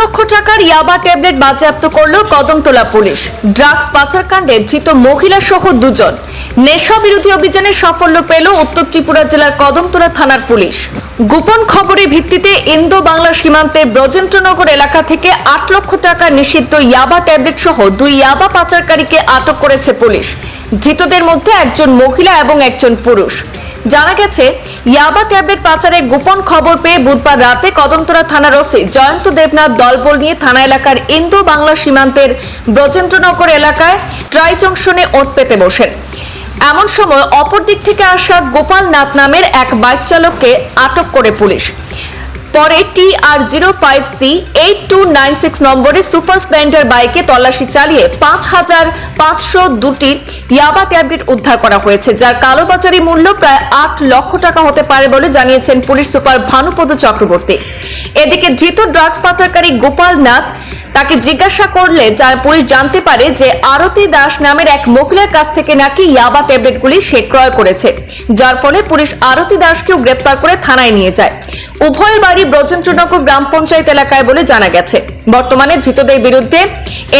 লক্ষ টাকার ইয়াবা ট্যাবলেট বাজেয়াপ্ত করল কদমতলা পুলিশ। ড্রাগস পাচারকাণ্ডে ধৃত মহিলা সহ দুজন। নেশা বিরোধী অভিযানে সাফল্য পেল উত্তর ত্রিপুরা জেলার কদমতলা থানার পুলিশ। গোপন খবরের ভিত্তিতে ইন্দো বাংলা সীমান্তে ব্রজেন্দ্রনগর এলাকা থেকে আট লক্ষ টাকা নিষিদ্ধ ইয়াবা ট্যাবলেট সহ দুই ইয়াবা পাচারকারীকে আটক করেছে পুলিশ। ধৃতদের মধ্যে একজন মহিলা এবং একজন পুরুষ। জানা গেছে, ইয়াবা ট্যাবলেট পাচারের গোপন খবর পেয়ে বুধবার রাতে কদমতলা থানার ওসি জয়ন্ত দেবনাথ দলবল নিয়ে থানা এলাকার ইন্দো বাংলা সীমান্তের ব্রজেন্দ্রনগর এলাকায় ট্রাই জংশনে ওত পেতে বসেন। এমন সময় অপর দিক থেকে আসা গোপাল নাথ নামের এক বাইক চালককে আটক করে পুলিশ। পরে T R zero five C eight two nine six নম্বরে সুপার স্প্লেন্ডার বাইকে তল্লাশি চালিয়ে পাঁচ হাজার পাঁচশো দুটি ইয়াবা ট্যাবলেট উদ্ধার করা হয়েছে, যার কালোবাজারি মূল্য প্রায় আট লক্ষ টাকা হতে পারে বলে জানিয়েছেন পুলিশ সুপার ভানুপদ চক্রবর্তী। এদিকে ধৃত ড্রাগস পাচারকারী গোপাল নাথ তাকে জিজ্ঞাসা করলে যার পুলিশ জানতে পারে যে আরতি দাস নামের এক মহিলার কাছ থেকে নাকি ইয়াবা ট্যাবলেটগুলি সে ক্রয় করেছে, যার ফলে পুলিশ আরতি দাসকেও গ্রেপ্তার করে থানায় নিয়ে যায়। উভয়ের বাড়ি ব্রজেন্দ্রনগর গ্রাম পঞ্চায়েত এলাকায় বলে জানা গেছে। বর্তমানে ধৃতদের বিরুদ্ধে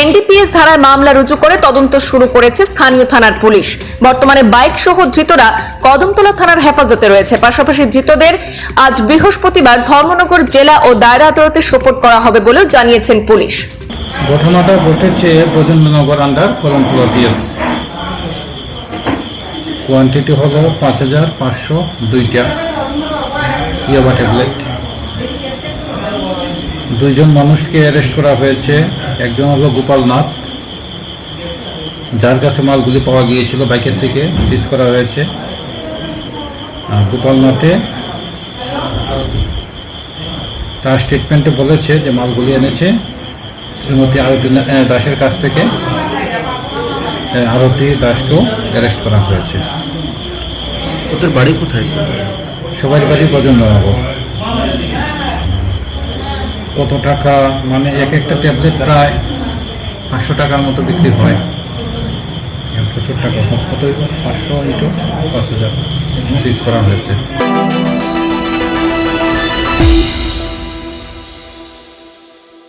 এনডিপিএস ধারায় মামলা রুজু করে তদন্ত শুরু করেছে স্থানীয় থানার পুলিশ। বর্তমানে বাইক সহ ধৃতরা কদমতলা থানার হেফাজতে রয়েছে। পাশাপাশি ধৃতদের আজ বৃহস্পতিবার ধর্মনগর জেলা ও দায়রা আদালতে সোপর্দ করা হবে বলেও জানিয়েছেন পুলিশ। ঘটনাটা ঘটেছে Brajendranagar under Kalampura BS quantity হলো পাঁচ হাজার পাঁচশো দুইটা। ইয়াবা ট্যাবলেট দুইজন মানুষকে অ্যারেস্ট করা হয়েছে। একজন হলো গোপাল নাথ যার কাছে মালগুলি পাওয়া গিয়েছিল বাইকের থেকে সিজ করা হয়েছে। আর গোপাল নাথে তার স্টেটমেন্টে বলেছে যে মালগুলি এনেছে শ্রীমতী আরতি দাসের কাছ থেকে। আরতি দাসকেও অ্যারেস্ট করা হয়েছে। ওদের বাড়ি কোথায় সবাই বাড়ি প্রজন্মনগর কত টাকা মানে এক একটা ট্যাবলেট প্রায় পাঁচশো টাকার মতো বিক্রি হয়। প্রচুর টাকা কত? পাঁচশো ইন্টু পাঁচ হাজার। সিজ করা হয়েছে।